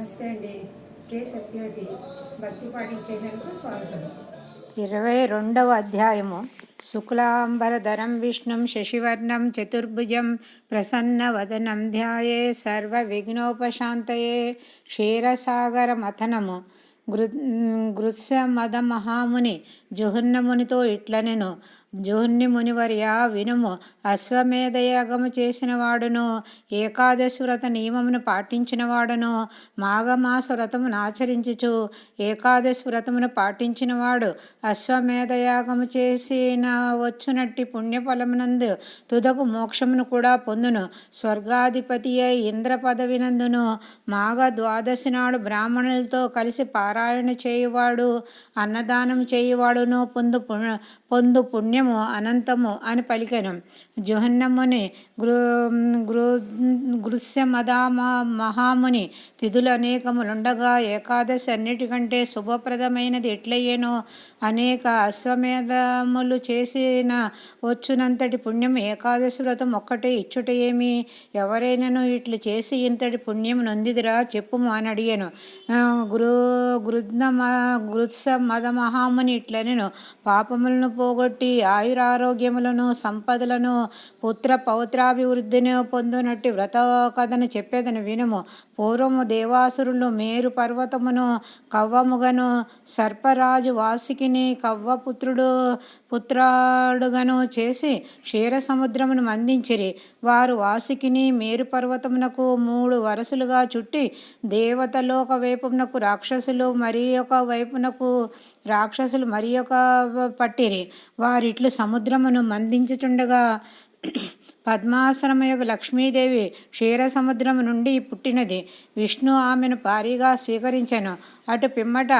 నమస్తే అండి. కే సత్యవతి భక్తిపాటి ఛానల్కు స్వాగతం. ఇరవై రెండవ అధ్యాయము. శుక్లాంబరధరం విష్ణుం శశివర్ణం చతుర్భుజం ప్రసన్నవదనం ధ్యాయే సర్వ విఘ్నోపశాంతయే క్షీరసాగర మథనము గృ గృత్స మద మహాముని జుహున్నమునితో ఇట్లనెను. జోహ్ని మునివర్య వినుము అశ్వమేధయాగము చేసిన వాడును ఏకాదశి వ్రత నియమమును పాటించిన వాడును మాఘమాస వ్రతమును ఆచరించుచు ఏకాదశి వ్రతమును పాటించినవాడు అశ్వమేధయాగము చేసిన వచ్చునట్టి పుణ్యఫలమునందు తుదకు మోక్షమును కూడా పొందును. స్వర్గాధిపతి అయి ఇంద్ర పదవినందును మాఘ ద్వాదశి నాడు బ్రాహ్మణులతో కలిసి పారాయణ చేయువాడు అన్నదానం చేయువాడును పొందు పొందు పొందు పుణ్యము అనంతము అని పలికెను. జుహన్నముని గృ గృ గృస్య మహాముని తిథులు అనేకములుండగా ఏకాదశి అన్నిటికంటే శుభప్రదమైనది ఎట్లయ్యేనో? అనేక అశ్వమేధములు చేసిన వచ్చునంతటి పుణ్యం ఏకాదశి వ్రతం ఒక్కటే ఇచ్చుట ఏమి ఎవరైనాను ఇట్లు చేసి ఇంతటి పుణ్యం నొందిదిరా చెప్పుము అని అడిగాను గురు గృద్న గృత్స మద మహాముని ఇట్లనెను. పాపములను పోగొట్టి ఆయురారోగ్యములను సంపదలను పుత్ర పౌత్రాభివృద్ధిని పొందునట్టి వ్రత కథను చెప్పేదని వినుము. పూర్వము దేవాసురులు మేరు పర్వతమును కవ్వముగను సర్పరాజు వాసికిని కవ్వపుత్రుడు పుత్రాడుగను చేసి క్షీర సముద్రమును మందించిరి. వారు వాసికిని మేరు పర్వతమునకు మూడు వరసలుగా చుట్టి దేవతలోక వైపునకు రాక్షసులు మరి ఒక వైపునకు రాక్షసులు మరి ఒక పట్టిరి. వారిట్లు సముద్రమును మందించుచుండగా పద్మాసనమయొక లక్ష్మీదేవి క్షీర సముద్రము నుండి పుట్టినది. విష్ణు ఆమెను భారీగా స్వీకరించెను. అటు పిమ్మట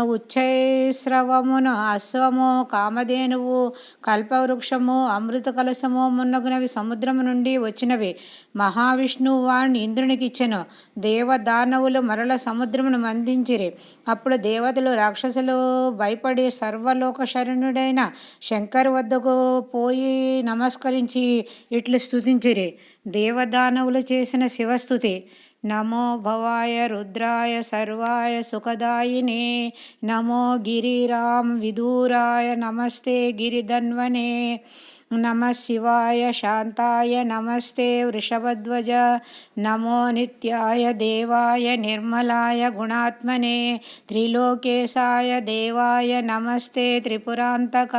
ఉచ్చైస్రవమున అశ్వము కామధేనువు కల్పవృక్షము అమృత కలశము మున్నగునవి సముద్రము నుండి వచ్చినవి. మహావిష్ణువు వాణ్ణి ఇంద్రునికి ఇచ్చెను. దేవదానవులు మరల సముద్రమును మందించిరి. అప్పుడు దేవతలు రాక్షసులు భయపడి సర్వలోక శరణుడైన శంకర్ వద్దకు పోయి నమస్కరించి ఇట్లు స్తుతించిరి. దేవదానవులు చేసిన శివస్థుతి. నమో భవాయ రుద్రాయ సర్వాయ సుఖదాయినే నమో గిరిరాం విదూరాయ నమస్తే గిరిధన్వనే. నమ శివాయ శాంతాయ నమస్తే వృషభధ్వజ నమో నిత్యాయ దేవాయ నిర్మలాయ గుణాత్మనే త్రిలోకేశాయ దేవాయ నమస్తే త్రిపురాంతక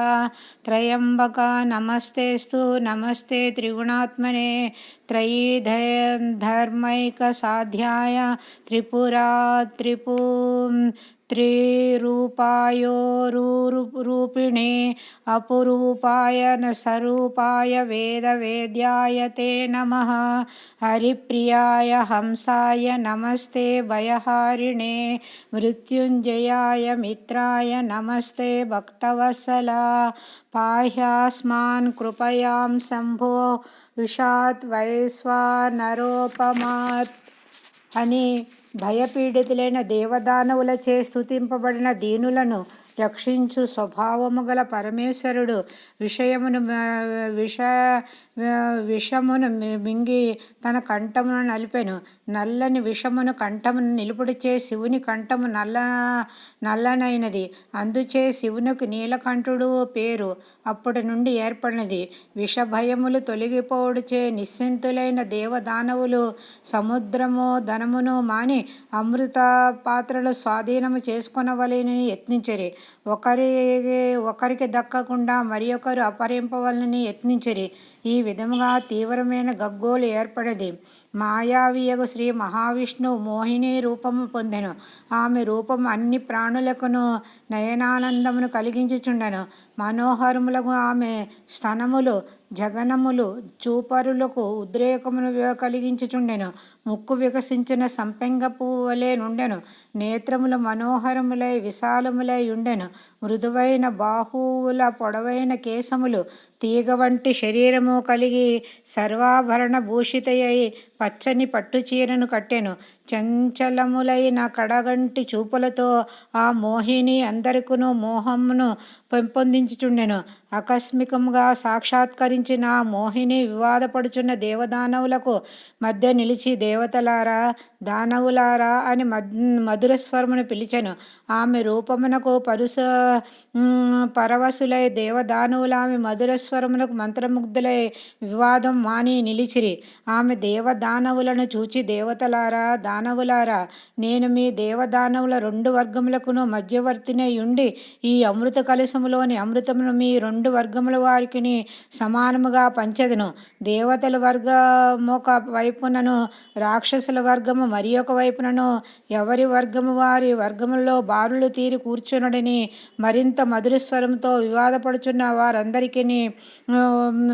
త్రయంబక నమస్తేస్తు నమస్తే త్రిగుణాత్మనే త్రయీ ధర్మైక సాధ్యాయ త్రిపురా త్రిపు త్రిరూపాయోరూపిణే అపురూపాయ న సరూపాయ వేద వేద్యాయ తే నమ. హరిప్రియాయ హంసాయ నమస్తే భయహారిణే. మృత్యుంజయాయ మిత్రాయ నమస్తే భక్తవత్సల. పాహ్యాస్మాన్ కృపయాం శంభో విషాత్ వైశ్వానరోపమాత్ అని భయపీడితులైన దేవదానవులచే స్థుతింపబడిన దీనులను రక్షించు స్వభావము గల పరమేశ్వరుడు విషయమును విష విషమును మింగి తన కంఠమును నలిపెను. నల్లని విషమును కంఠమును నిలుపుడిచే శివుని కంఠము నల్ల నల్లనైనది. అందుచే శివునికి నీలకంఠుడు పేరు అప్పటి నుండి ఏర్పడినది. విషభయములు తొలగిపోవుడుచే నిశ్చింతులైన దేవదానవులు సముద్రము ధనమును మాని అమృత పాత్రలు స్వాధీనము చేసుకునవలేనని యత్నించరి. ఒకరి ఒకరికి దక్కకుండా మరి ఒకరు అపహరింపవలనని యత్నించరి. ఈ విధముగా తీవ్రమైన గగ్గోలు ఏర్పడది. మాయావియగు శ్రీ మహావిష్ణువు మోహిని రూపము పొందెను. ఆమె రూపం అన్ని ప్రాణులకును నయనానందమును కలిగించుచుండెను. మనోహరములకు ఆమె స్తనములు జగనములు చూపరులకు ఉద్రేకమును కలిగించుచుండెను. ముక్కు వికసించిన సంపెంగ పువ్వు వలె నుండెను. నేత్రములు మనోహరములై విశాలములై ఉండెను. మృదువైన బాహువుల పొడవైన కేశములు తీగ వంటి శరీరము కలిగి సర్వాభరణ భూషితయ్యి పచ్చని పట్టు చీరను కట్టెను. చంచలములైన కడగంటి చూపులతో ఆ మోహిని అందరికును మోహమును పెంపొందించుచుండెను. ఆకస్మికంగా సాక్షాత్కరించిన మోహిని వివాదపడుచున్న దేవదానవులకు మధ్య నిలిచి దేవతలారా దానవులారా అని మద్ మధుర స్వరమును పిలిచెను. ఆమె రూపమునకు పరుస పరవశులై దేవదానవులు ఆమె మధుర స్వరమునకు మంత్రముగ్ధులై వివాదం మాని నిలిచిరి. ఆమె దేవదానవులను చూచి దేవతలారా దానవులారా నేను మీ దేవదానవుల రెండు వర్గములకును మధ్యవర్తినై ఉండి ఈ అమృత కలశములోని అమృతమును మీ రెండు రెండు వర్గముల వారికి సమానముగా పంచెదను. దేవతల వర్గము ఒక వైపునను రాక్షసుల వర్గము మరి ఒక వైపునను ఎవరి వర్గము వారి వర్గములో బారులు తీరి కూర్చునుడని మరింత మధుర స్వరంతో వివాదపడుచున్న వారందరికీ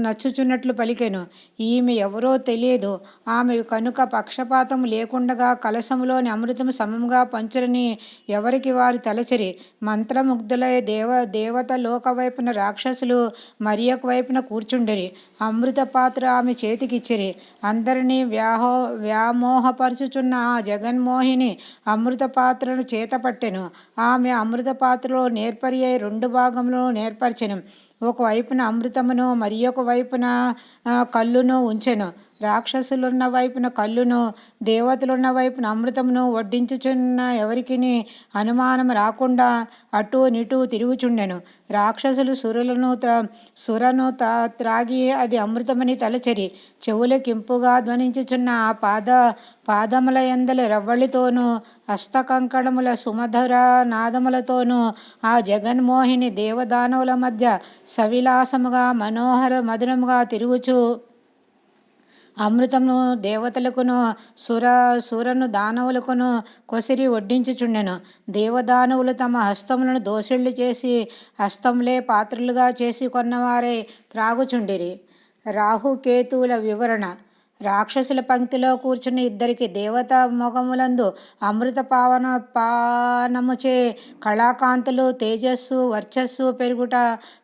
నచ్చుచున్నట్లు పలికెను. ఈమె ఎవరో తెలియదు. ఆమె కనుక పక్షపాతం లేకుండగా కలశములోని అమృతము సమంగా పంచురని ఎవరికి వారు తలచరి? మంత్రముగ్ధులై దేవ దేవత లోక వైపున రాక్షసులు మరి ఒక వైపున కూర్చుండిరి. అమృత పాత్ర ఆమె చేతికిచ్చిరి. అందరినీ వ్యాహో వ్యామోహపరుచుచున్న ఆ జగన్మోహిని అమృత పాత్రను చేతపట్టెను. ఆమె అమృత పాత్రలో నేర్పరి అయి రెండు భాగంలో నేర్పరిచెను. ఒకవైపున అమృతమును మరి ఒక వైపున కళ్ళును ఉంచెను. రాక్షసులున్న వైపున కళ్ళును దేవతలున్న వైపున అమృతమును వడ్డించుచున్న ఎవరికిని అనుమానం రాకుండా అటు నిటు తిరుగుచుండెను. రాక్షసులు సురులను త సురను త త్రాగి అది అమృతమని తలచెరి. చెవులకింపుగా ధ్వనించుచున్న ఆ పాద పాదముల ఎందలి రవ్వళితోనూ హస్తకంకణముల సుమధుర నాదములతోనూ ఆ జగన్మోహిని దేవదానవుల మధ్య సవిలాసముగా మనోహర మధురముగా తిరుగుచు అమృతమును దేవతలకును సుర సురను దానవులకును కొసిరి వడ్డించుచుండెను. దేవదానవులు తమ హస్తములను దోసిళ్ళు చేసి హస్తములే పాత్రలుగా చేసి కొన్నవారే త్రాగుచుండిరి. రాహుకేతువుల వివరణ. రాక్షసుల పంక్తిలో కూర్చుని ఇద్దరికి దేవత మొగములందు అమృత పావన పానముచే కళాకాంతులు తేజస్సు వర్చస్సు పెరుగుట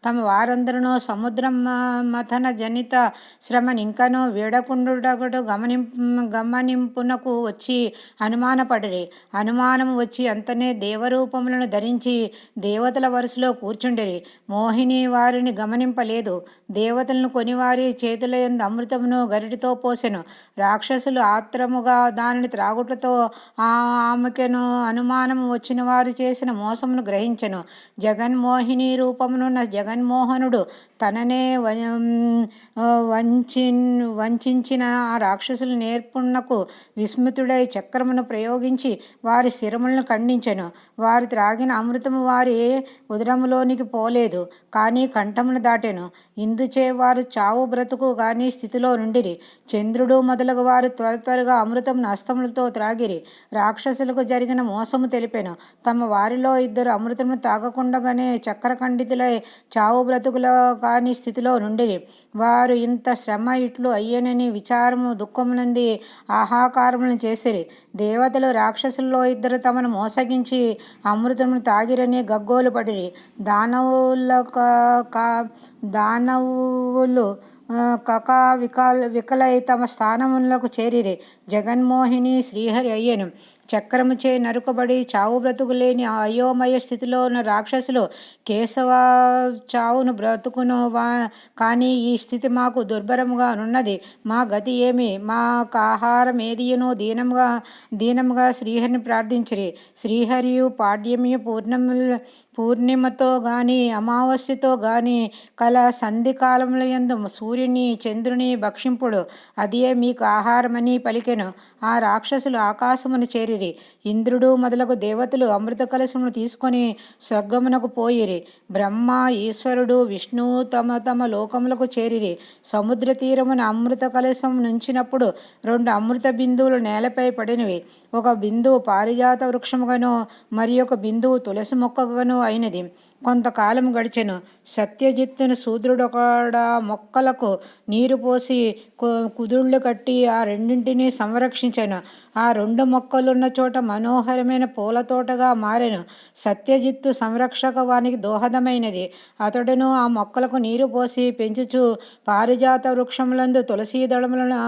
తమ వారందరూ సముద్రం మథన జనిత శ్రమని ఇంకనూ వీడకుండుటకుడు గమనిం గమనింపునకు వచ్చి అనుమానపడిరి. అనుమానం వచ్చి అంతనే దేవరూపములను ధరించి దేవతల వరుసలో కూర్చుండిరి. మోహిని వారిని గమనింపలేదు. దేవతలను కొనివారి చేతుల ఎందు అమృతమును గరిటితో పోసి పోసెను రాక్షసులు ఆత్రముగా దానిని త్రాగుట్లతో ఆ ఆమెకెను అనుమానం వచ్చిన వారు చేసిన మోసమును గ్రహించెను. జగన్మోహిని రూపమునున్న జగన్మోహనుడు తననే వ- వంచిన్ వంచిన ఆ రాక్షసుల నేర్పునకు విస్మితుడై చక్రమును ప్రయోగించి వారి శిరములను ఖండించెను. వారు త్రాగిన అమృతము వారి ఉదరములోనికి పోలేదు కానీ కంఠమును దాటెను. ఇందుచే వారు చావు బ్రతుకు కానీ స్థితిలో నుండిరి. ఇంద్రుడు మొదలగు వారు త్వర త్వరగా అమృతం హస్తములతో త్రాగిరి. రాక్షసులకు జరిగిన మోసము తెలిపాను. తమ వారిలో ఇద్దరు అమృతమును తాగకుండగానే చక్రఖండితులై చావు బ్రతుకులో కాని స్థితిలో నుండిరి. వారు ఇంత శ్రమ ఇట్లు అయ్యేనని విచారము దుఃఖమునంది ఆహాకారములను చేసిరి. దేవతలు రాక్షసుల్లో ఇద్దరు తమను మోసగించి అమృతమును తాగిరని గగ్గోలు పడిరి. దానవుల దానవులు కకా వికల్ వికలై తమ స్థానములకు చేరిరే. జగన్మోహిని శ్రీహరి అయ్యను. చక్రముచే నరుకబడి చావు బ్రతుకు లేని అయోమయ స్థితిలో ఉన్న రాక్షసులు కేశవ చావును బ్రతుకును వా కానీ ఈ స్థితి మాకు దుర్భరముగా ఉన్నది మా గతి ఏమి? మాకు ఆహారం ఏదియను దీనముగా దీనముగా శ్రీహరిని ప్రార్థించిరి. శ్రీహరియు పాడ్యమియు పూర్ణములు పూర్ణిమతో గాని అమావాస్యతో గాని కల సంధి కాలముల యందు సూర్యుని చంద్రుని భక్షింపుడు. అదే మీకు ఆహారమని పలికెను. ఆ రాక్షసులు ఆకాశమును చేరిరి. ఇంద్రుడు మొదలగు దేవతలు అమృత కలశమును తీసుకొని స్వర్గమునకు పోయిరి. బ్రహ్మ ఈశ్వరుడు విష్ణువు తమ తమ లోకములకు చేరిరి. సముద్ర తీరమున అమృత కలశం నుంచినప్పుడు రెండు అమృత బిందువులు నేలపై పడినవి. ఒక బిందువు పారిజాత వృక్షముగాను మరి ఒక బిందువు తులసి మొక్కగాను aynı edeyim. కొంతకాలం గడిచెను. సత్యజిత్తును శూద్రుడొకడ మొక్కలకు నీరు పోసి కుదుళ్ళు కట్టి ఆ రెండింటినీ సంరక్షించాను. ఆ రెండు మొక్కలున్న చోట మనోహరమైన పూల తోటగా మారెను. సత్యజిత్తు సంరక్షక వానికి దోహదమైనది. అతడును ఆ మొక్కలకు నీరు పోసి పెంచుచు పారిజాత వృక్షములందు తులసీ దళములను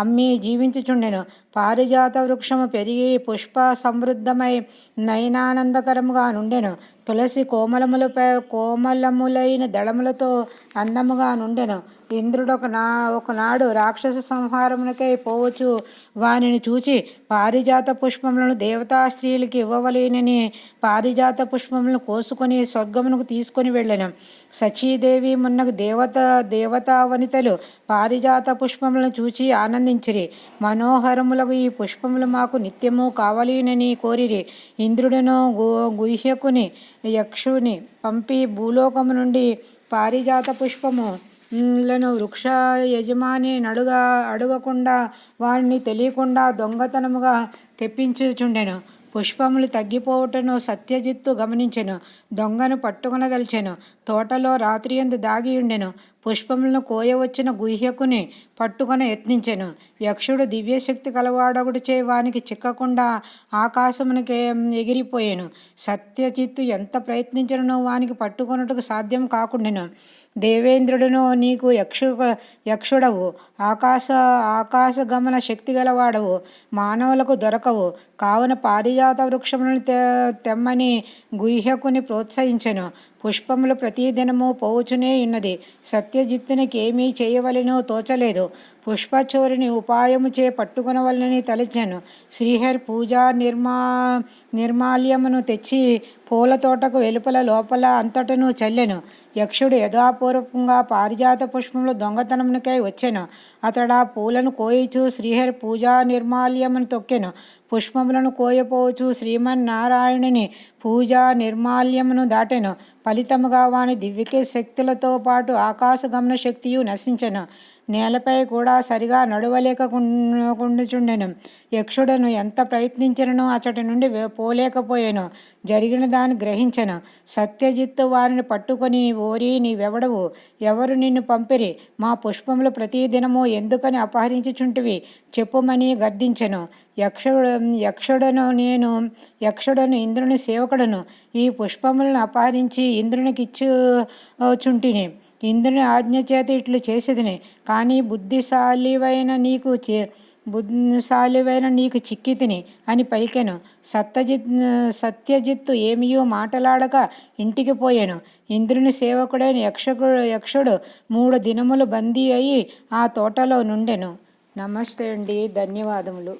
అమ్మి జీవించుచుండెను. పారిజాత వృక్షము పెరిగి పుష్ప సమృద్ధమై నయనానందకరముగా నుండెను. తులసి కోమల కోమలములపై కోమలములైన దళములతో అందముగా నుండెను. ఇంద్రుడు ఒక నా ఒకనాడు రాక్షస సంహారమునకై పోవచ్చు. వానిని చూచి పారిజాత పుష్పములను దేవతా స్త్రీలకి ఇవ్వవలేనని పారిజాత పుష్పములను కోసుకొని స్వర్గమునకు తీసుకొని వెళ్ళాను. సచీదేవి మున్నకు దేవత దేవతా వనితలు పారిజాత పుష్పములను చూచి ఆనందించిరి. మనోహరములకు ఈ పుష్పములు మాకు నిత్యము కావలేనని కోరిరి. ఇంద్రుడును గు గుహ్యకుని యక్షుని పంపి భూలోకము నుండి పారిజాత పుష్పము లను వృక్ష యజమాని నడుగా అడగకుండా వారిని తెలియకుండా దొంగతనముగా తెప్పించుచుండెను. పుష్పములు తగ్గిపోవటను సత్యజిత్తు గమనించెను దొంగను పట్టుకునదలిచెను తోటలో రాత్రియందు దాగి ఉండెను పుష్పములను కోయవచ్చిన గుహ్యకుని పట్టుకొని యత్నించెను. యక్షుడు దివ్యశక్తి కలవాడొకటిచే వానికి చిక్కకుండా ఆకాశమునకే ఎగిరిపోయాను. సత్యజిత్తు ఎంత ప్రయత్నించను వానికి పట్టుకొనుటకు సాధ్యం కాకుండెను. దేవేంద్రుడును నీకు యక్షు యక్షుడవు. ఆకాశ ఆకాశ గమన శక్తి గలవాడవు. మానవులకు దొరకవు. కావున పారిజాత వృక్షములను తె తెమ్మని గుహ్యకుని ప్రోత్సహించెను. పుష్పములు ప్రతిదినము పోవుచునే ఉన్నది. సత్యజిత్తునికి ఏమీ చేయవలెనో తోచలేదు. పుష్పచోరిని ఉపాయము చే పట్టుకునవలనని తలచాను. శ్రీహరి పూజా నిర్మా నిర్మాల్యమును తెచ్చి పూల తోటకు వెలుపల లోపల అంతటను చల్లెను. యక్షుడు యథాపూర్వకంగా పారిజాత పుష్పములు దొంగతనమునికై వచ్చాను. అతడు ఆ పూలను కోయిచు శ్రీహరి పూజా నిర్మాల్యమును తొక్కెను. పుష్పములను కోయపోవచ్చు. శ్రీమన్నారాయణుని పూజా నిర్మాల్యమును దాటెను. ఫలితముగా వాని దివ్యకే శక్తులతో పాటు ఆకాశగమన శక్తియు నశించెను. నేలపై కూడా సరిగా నడవలేకుండుచుండెను యక్షుడను ఎంత ప్రయత్నించినను అతడి నుండి పోలేకపోయాను. జరిగిన దాన్ని గ్రహించను. సత్యజిత్తు వారిని పట్టుకొని ఓరి నీవెవడవు? ఎవరు నిన్ను పంపిరి? మా పుష్పములు ప్రతిదినము ఎందుకని అపహరించుచుంటివి? చెప్పుమని గద్దించెను. యక్షుడు యక్షుడను నేను యక్షుడను ఇంద్రుని సేవకుడను. ఈ పుష్పములను అపహరించి ఇంద్రునికిచ్చు చుంటిని ఇంద్రుని ఆజ్ఞ చేత ఇట్లు చేసేదిని. కానీ బుద్ధిశాలివైన నీకు చే బుద్ధిశాలివైన నీకు చిక్కితిని అని పలికెను. సత్యజిత్ సత్యజిత్తు ఏమియో మాటలాడక ఇంటికి పోయాను. ఇంద్రుని సేవకుడైన యక్షకు యక్షుడు మూడు దినములు బందీ అయి ఆ తోటలో నుండెను. నమస్తే అండి. ధన్యవాదములు.